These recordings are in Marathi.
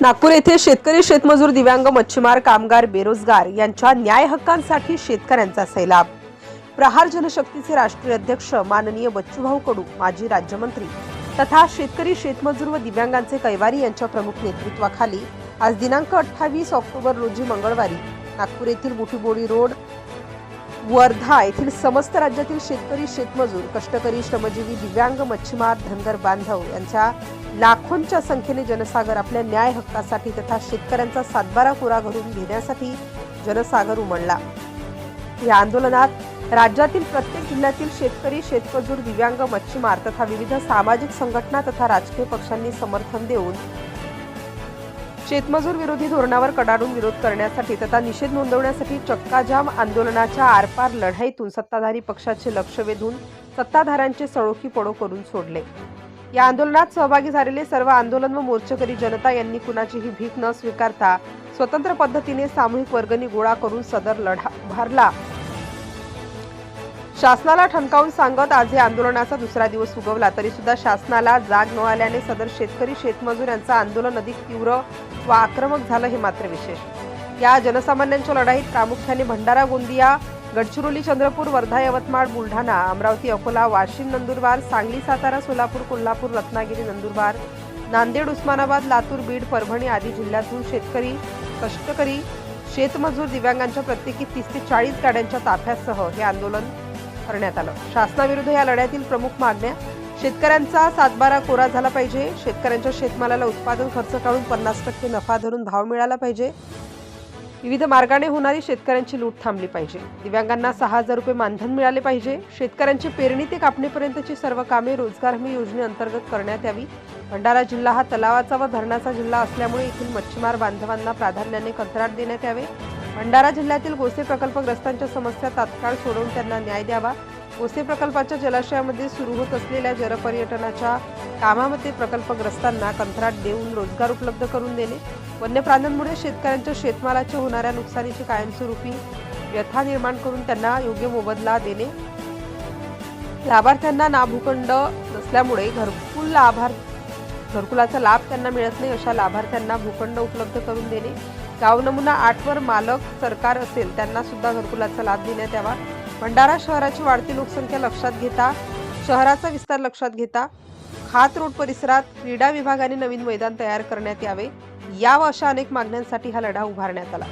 नागपूर येथे शेतकरी शेतमजूर दिव्यांग मच्छीमार कामगार बेरोजगार यांच्या न्याय हक्कांसाठी शेतकऱ्यांचा सैलाब. प्रहार जनशक्तीचे राष्ट्रीय अध्यक्ष माननीय बच्चूभाऊ कडू माजी राज्यमंत्री तथा शेतकरी शेतमजूर व दिव्यांगांचे कैवारी यांच्या प्रमुख नेतृत्वाखाली आज दिनांक अठ्ठावीस ऑक्टोबर रोजी मंगळवारी नागपूर येथील बुटीबोडी रोड वर्धा येथील समस्त राज्यातील शेतकरी शेतमजूर कष्टकरी श्रमजीवी दिव्यांग मच्छीमार धनगर बांधव यांच्या लाखोंच्या संख्येने जनसागर आपल्या न्याय हक्कासाठी तथा शेतकऱ्यांचा सातबारा पुरा घरून घेण्यासाठी जनसागर उमडला या आंदोलनात राज्यातील प्रत्येक जिल्ह्यातील शेतकरी शेतमजूर दिव्यांग मच्छीमार तथा विविध सामाजिक संघटना तथा राजकीय पक्षांनी समर्थन देऊन शेतमजूर विरोधी धोरणावर कडाडून विरोध करण्यासाठी तथा निषेध नोंदवण्यासाठी चक्काजाम आंदोलनाच्या आरपार लढाईतून सत्ताधारी पक्षाचे लक्ष वेधून सत्ताधाऱ्यांचे सळोखी पडो करून सोडले. या आंदोलनात सहभागी झालेले सर्व आंदोलन व मोर्चेकरी जनता यांनी कुणाचीही भीक न स्वीकारता स्वतंत्र पद्धतीने सामूहिक वर्गणी गोळा करून सदर लढा उभारला शासनाला ठणकावून सांगत आज हे आंदोलनाचा दुसरा दिवस उगवला. तरी सुद्धा शासनाला जाग न आल्याने सदर शेतकरी शेतमजूर यांचं आंदोलन अधिक तीव्र व आक्रमक झालं हे मात्र विशेष. या जनसामान्यांच्या लढाईत प्रामुख्याने भंडारा गोंदिया गडचिरोली चंद्रपूर वर्धा यवतमाळ बुलढाणा अमरावती अकोला वाशिम नंदुरबार सांगली सातारा सोलापूर कोल्हापूर रत्नागिरी नंदुरबार नांदेड उस्मानाबाद लातूर बीड परभणी आदी जिल्ह्यातून शेतकरी कष्टकरी शेतमजूर दिव्यांगांच्या प्रत्येकी तीस ते चाळीस गाड्यांच्या ताफ्यासह हे आंदोलन करण्यात आलं. शासनाविरुद्ध या लढ्यातील प्रमुख मागण्या शेतकऱ्यांचा सातबारा कोरा झाला पाहिजे शेतकऱ्यांच्या शेतमालाला उत्पादन खर्च काढून पन्नास टक्के नफा धरून भाव मिळाला पाहिजे. विविध मार्गाने होणारी शेतकऱ्यांची लूट थांबली पाहिजे. दिव्यांगांना सहा हजार रुपये मानधन मिळाले पाहिजे. शेतकऱ्यांची पेरणी ते कापणीपर्यंतची सर्व कामे रोजगार हमी योजनेअंतर्गत करण्यात यावी. भंडारा जिल्हा हा तलावाचा व धरणाचा जिल्हा असल्यामुळे येथील मच्छीमार बांधवांना प्राधान्याने कंत्राट देण्यात यावे. भंडारा जिल्ह्यातील गोसे प्रकल्पग्रस्तांच्या समस्या तात्काळ सोडवून त्यांना न्याय द्यावा. गोसे प्रकल्पाच्या जलाशयामध्ये सुरू होत असलेल्या जलपर्यटनाच्या कामामध्ये प्रकल्पग्रस्तांना कंत्राट देऊन रोजगार उपलब्ध करून देणे. वन्य प्राण्यांमुळे शेतकऱ्यांच्या शेतमालाच्या होणाऱ्या नुकसानीची कायमस्वरूपी व्यथा निर्माण करून त्यांना योग्य मोबदला देणे. लाभार्थ्यांना ना भूखंड नसल्यामुळे घरकुल लाभार घरकुलाचा लाभ त्यांना मिळत नाही अशा लाभार्थ्यांना भूखंड उपलब्ध करून देणे. गाव नमुना आठवर मालक सरकार असेल त्यांना सुद्धा घरकुलाचा लाभ देण्यात यावा. भंडारा शहराची वाढती लोकसंख्या लक्षात घेता शहराचा विस्तार लक्षात घेता खात रोड परिसरात क्रीडा विभागाने नवीन मैदान तयार करण्यात यावे. यावं अशा अनेक मागण्यांसाठी हा लढा उभारण्यात आला.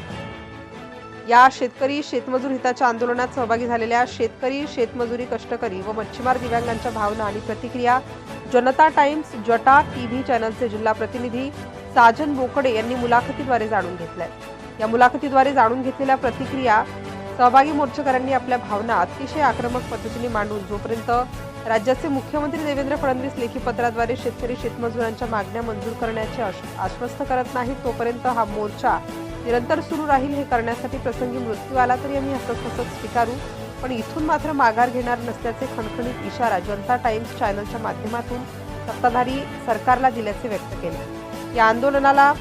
या शेतकरी शेतमजूर हिताच्या आंदोलनात सहभागी झालेल्या शेतकरी शेतमजुरी कष्टकरी व मच्छीमार दिव्यांगांच्या भावना आणि प्रतिक्रिया जनता टाइम्स जटा टीव्ही चॅनलचे जिल्हा प्रतिनिधी साजन बोकडे यांनी मुलाखतीद्वारे जाणून घेतल्या. या मुलाखतीद्वारे जाणून घेतलेल्या प्रतिक्रिया सहभागी मोर्चेकऱ्यांनी आपल्या भावना अतिशय आक्रमक पद्धतीने मांडून जोपर्यंत राज्याचे मुख्यमंत्री देवेंद्र फडणवीस लेखी पत्राद्वारे शेतकरी शेतमजुरांच्या मागण्या मंजूर करण्याचे आश्वस्त करत नाहीत तोपर्यंत हा मोर्चा निरंतर सुरू राहील हे करण्यासाठी प्रसंगी मृत्यू आला तरी आम्ही हसत हसत स्वीकारू पण इथून मात्र माघार घेणार नसल्याचे खणखणीत इशारा जनता टाइम्स चॅनलच्या माध्यमातून सत्ताधारी सरकारला दिल्याचे व्यक्त केले. या आंदोलनाला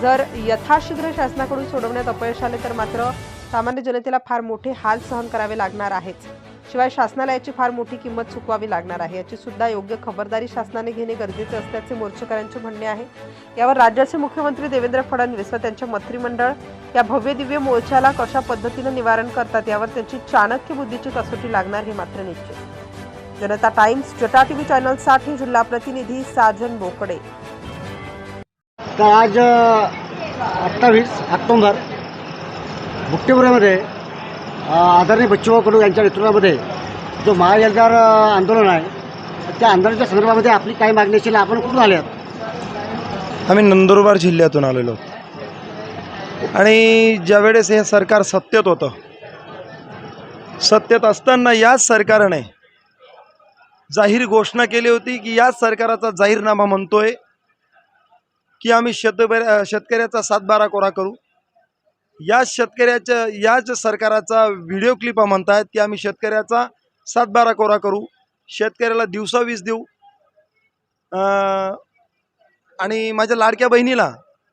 जर यथाशीघ्र शासनाकडून सोडवण्यात अपयश आले तर मात्र सामान्य जनतेला फार मोठे हाल सहन करावे लागणार आहेच शिवाय शासनाला याची फार मोठी किंमत चुकवावी लागणार आहे. याची सुद्धा योग्य खबरदारी शासनाने घेणे गरजेचे असल्याचे मोर्चेकऱ्यांचे म्हणणे आहे. यावर राज्याचे मुख्यमंत्री देवेंद्र फडणवीस व त्यांचे मंत्रिमंडळ या भव्य दिव्य मोर्चाला कशा पद्धतीने निवारण करतात यावर त्यांची चाणक्य बुद्धीची कसोटी लागणार हे मात्र निश्चित. जनता टाइम्स जटा टीव्ही चॅनलसाठी जिल्हा प्रतिनिधी साजन बोकडे. तर आज अठ्ठावीस ऑक्टोंबर मुक्तीपुरामध्ये आदरणीय बच्चूभाऊ कडू यांच्या नेतृत्वामध्ये जो महाजलदार आंदोलन आहे त्या आंदोलनाच्या संदर्भामध्ये आपली काय मागणी असेल आपण कुठून आले आहात? आम्ही नंदुरबार जिल्ह्यातून आलेलो आणि ज्यावेळेस हे सरकार सत्तेत होतं सत्तेत असताना याच सरकारने जाहीर घोषणा केली होती की याच सरकाराचा जाहीरनामा म्हणतोय. की आम्ही शेतबऱ्या शेतकऱ्याचा सातबारा कोरा करू. याच शेतकऱ्याच्या याच सरकाराचा व्हिडिओ क्लिपा म्हणतायत की आम्ही शेतकऱ्याचा सातबारा कोरा करू. शेतकऱ्याला दिवसा वीज देऊ. आणि माझ्या लाडक्या बहिणीला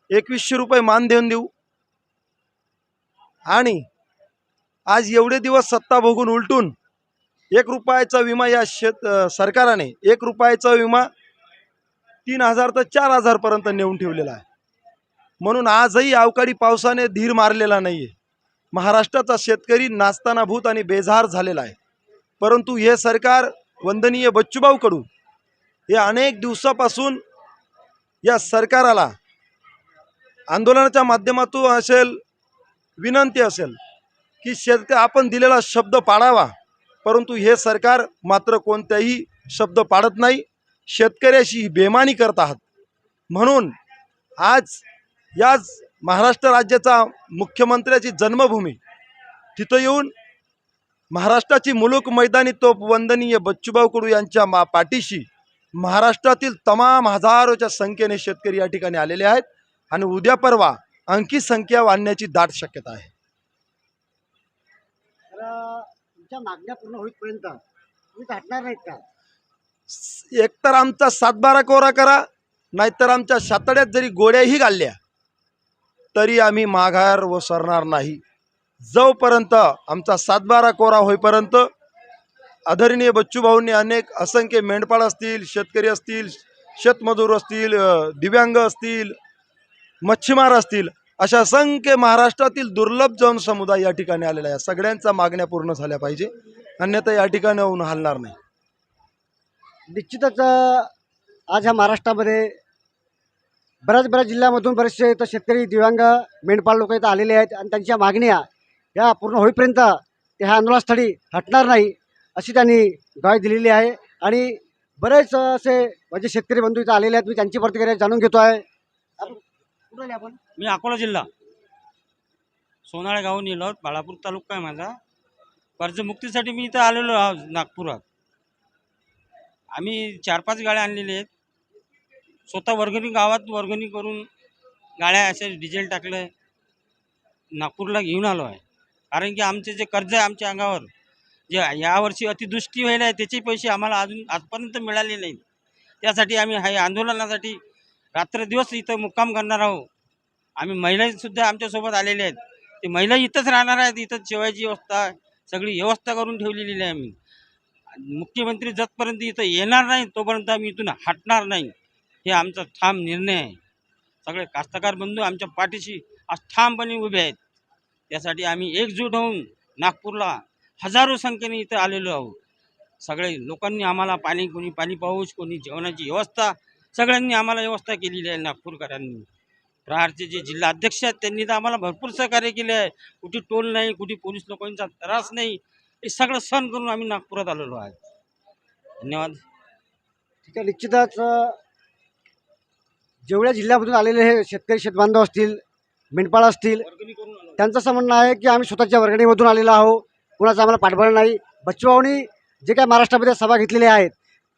एकवीसशे रुपये मान देऊन देऊ. आणि आज एवढे दिवस सत्ता भोगून उलटून एक रुपयाचा विमा या शेत सरकाराने एक रुपयाचा विमा तीन हजार तर चार हजारपर्यंत नेऊन ठेवलेला आहे. म्हणून आजही अवकाळी पावसाने धीर मारलेला नाही आहे महाराष्ट्राचा शेतकरी नाचताना भूत आणि बेजार झालेला आहे. परंतु हे सरकार वंदनीय बच्चूभाऊकडून हे अनेक दिवसापासून या सरकाराला आंदोलनाच्या माध्यमातून असेल विनंती असेल की शेतक आपण दिलेला शब्द पाळावा. परंतु हे सरकार मात्र कोणत्याही शब्द पाळत नाही. शेतकऱ्याशी बेमानी करत आहात. म्हणून आज याच महाराष्ट्र राज्याचा मुख्यमंत्र्याची जन्मभूमी तिथं येऊन महाराष्ट्राची मुलूक मैदानी तोप वंदनीय बच्चूभाऊ कडू यांच्या मा पाठीशी महाराष्ट्रातील तमाम हजारोच्या संख्येने शेतकरी या ठिकाणी आलेले आहेत आणि उद्या परवा अंकी संख्या वाढण्याची दाट शक्यता आहे. मागण्या पूर्ण होईपर्यंत तुम्ही हटणार नाहीत का? एकतर आमचा सातबारा कोरा करा नाहीतर आमच्या सातड्यात जरी गोड्याही घालल्या तरी आम्ही माघार व सरणार नाही. जोपर्यंत आमचा सातबारा कोरा होईपर्यंत आदरणीय बच्चूभाऊंनी अनेक असंख्य मेंढपाळ असतील शेतकरी असतील शेतमजूर असतील दिव्यांग असतील मच्छीमार असतील अशा असंख्य महाराष्ट्रातील दुर्लभ जनसमुदाय या ठिकाणी आलेला आहे. सगळ्यांचा मागण्या पूर्ण झाल्या पाहिजे. अन्यथा या ठिकाणी होऊन हलणार नाही. निश्चितच आज ह्या महाराष्ट्रामध्ये बऱ्याच बऱ्याच जिल्ह्यामधून बरेचसे इथं शेतकरी दिव्यांग मेंढपाळ लोक इथं आलेले आहेत आणि त्यांच्या मागण्या या पूर्ण होईपर्यंत ते ह्या आंदोलनास्थळी हटणार नाही अशी त्यांनी ग्वाही दिलेली आहे. आणि बरेच असे म्हणजे शेतकरी बंधू इथं आलेले आहेत. मी त्यांची प्रतिक्रिया जाणून घेतो आहे. आपण कुठं आपण? मी अकोला जिल्हा. सोनाळे गावून येलो बाळापूर तालुका आहे माझा. कर्जमुक्तीसाठी मी इथं आलेलो आहोत नागपुरात. आम्ही चार पाच गाड्या आणलेल्या आहेत. स्वतः वर्गणी गावात वर्गणी करून गाड्या अशा डिझेल टाकलं नागपूरला घेऊन आलो आहे. कारण की आमचे जे कर्ज आहे आमच्या अंगावर जे यावर्षी अतिदृष्टी व्हायला आहे त्याचे पैसे आम्हाला अजून आजपर्यंत मिळाले नाही. त्यासाठी आम्ही हा आंदोलनासाठी रात्रदिवस इथं मुक्काम करणार आहोत. आम्ही महिलासुद्धा आमच्यासोबत आलेले आहेत. ते महिला इथंच राहणार आहेत इथं जेवायची व्यवस्था सगळी व्यवस्था करून ठेवलेली आहे आम्ही. मुख्यमंत्री जतपर्यंत इथं येणार नाही तोपर्यंत आम्ही इथून हटणार नाही. हे आमचा ठाम निर्णय आहे. सगळे कास्तकार बंधू आमच्या पाठीशी आज ठामपणे उभे आहेत. त्यासाठी आम्ही एकजूट होऊन नागपूरला हजारो संख्येने इथं आलेलो आहोत. सगळे लोकांनी आम्हाला पाणी कोणी पाणी पाऊस कोणी जेवणाची व्यवस्था सगळ्यांनी आम्हाला व्यवस्था केलेली आहे नागपूरकरांनी. प्रहारचे जे जिल्हा अध्यक्ष आहेत त्यांनी तर आम्हाला भरपूर सहकार्य केले आहे. कुठे टोल नाही कुठे पोलीस लोकांचा त्रास नाही. हे सगळं सण करून आम्ही नागपुरात आलेलो आहे. धन्यवाद. ठीक आहे निश्चितच जेवढ्या जिल्ह्यामधून आलेले हे शेतकरी शेतबांधव असतील मेंढपाळ असतील त्यांचं असं म्हणणं आहे की आम्ही स्वतःच्या वर्गणीमधून आलेलो आहो कुणाचं आम्हाला पाठबळ नाही. बच्चूभाऊनी जे काय महाराष्ट्रामध्ये सभा घेतलेल्या आहेत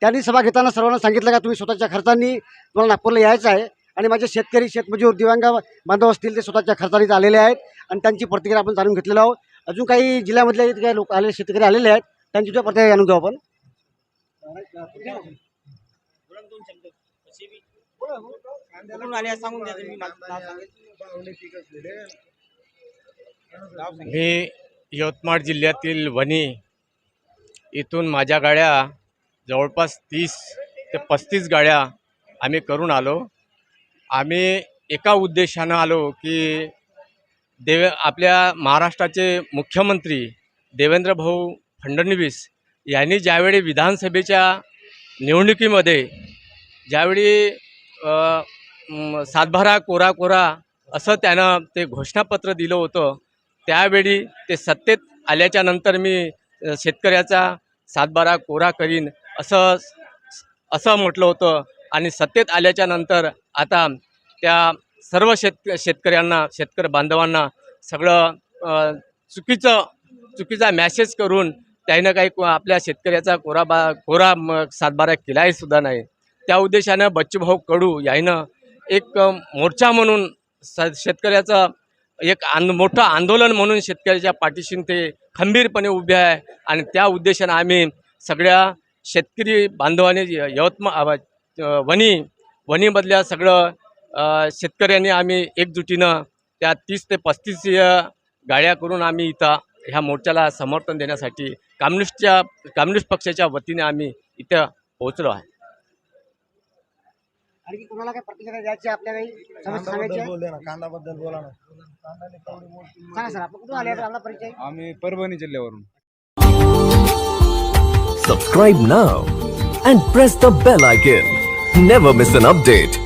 त्यांनी सभा घेताना सर्वांना सांगितलं का तुम्ही स्वतःच्या खर्चांनी तुम्हाला नागपूरला यायचं आहे आणि माझे शेतकरी शेतमजूर दिव्यांग बांधव असतील ते स्वतःच्या खर्चाने आलेले आहेत आणि त्यांची प्रतिक्रिया आपण जाणून घेतलेलो आहोत. अजून काही जिल्ह्यामधले इथे काही लोक आलेले शेतकरी आलेले आहेत त्यांची सुद्धा प्रतिक्रिया जाणून घेऊ आपण. मी यवतमाळ जिल्ह्यातील वणी इथून माझ्या गाड्या जवळपास तीस ते पस्तीस गाड्या आम्ही करून आलो आम्ही एका उद्देशानं आलो की देवे आपल्या महाराष्ट्राचे मुख्यमंत्री देवेंद्र भाऊ फडणवीस यांनी ज्यावेळी विधानसभेच्या निवडणुकीमध्ये ज्यावेळी सातभारा सातबारा कोरा कोरा असं त्यानं ते घोषणापत्र दिलं होतं त्यावेळी ते सत्तेत आल्याच्यानंतर मी शेतकऱ्याचा सातबारा कोरा करीन असं असं म्हटलं होतं आणि सत्तेत आल्याच्यानंतर आता त्या सर्व शेत शेतकऱ्यांना शेतकरी बांधवांना सगळं चुकीचं चुकीचा मॅसेज करून त्यानं काही को- आपल्या शेतकऱ्याचा कोरा बा कोरा सातबारा केलाही सुद्धा नाही. त्या उद्देशानं बच्चूभाऊ कडू यानं एक मोर्चा म्हणून स शेतकऱ्याचं एक आंद मोठं आंदोलन म्हणून शेतकऱ्याच्या पाठीशी ते खंबीरपणे उभे आहे आणि त्या उद्देशानं आम्ही सगळ्या शेतकरी बांधवांनी य- यवतमा वनी वनीमधल्या वणी वणीमधल्या सगळं शेतकऱ्यांनी आम्ही एकजुटीनं त्या तीस ते पस्तीस गाड्या करून आम्ही इथं ह्या मोर्चाला समर्थन देण्यासाठी कम्युनिस्टच्या कम्युनिस्ट पक्षाच्या वतीने आम्ही इथं पोहोचलो आहे आणखी कुणाला काय प्रतिक्रिया द्यायची आपल्या काही समस्या सांगायची आहे? बोल दे ना कांदाबद्दल बोला ना सांगा सर आपण कुठून आले आपण आपला परिचय आम्ही Parbhani जिल्ह्यावरून Subscribe now and press the bell icon. Never miss an update.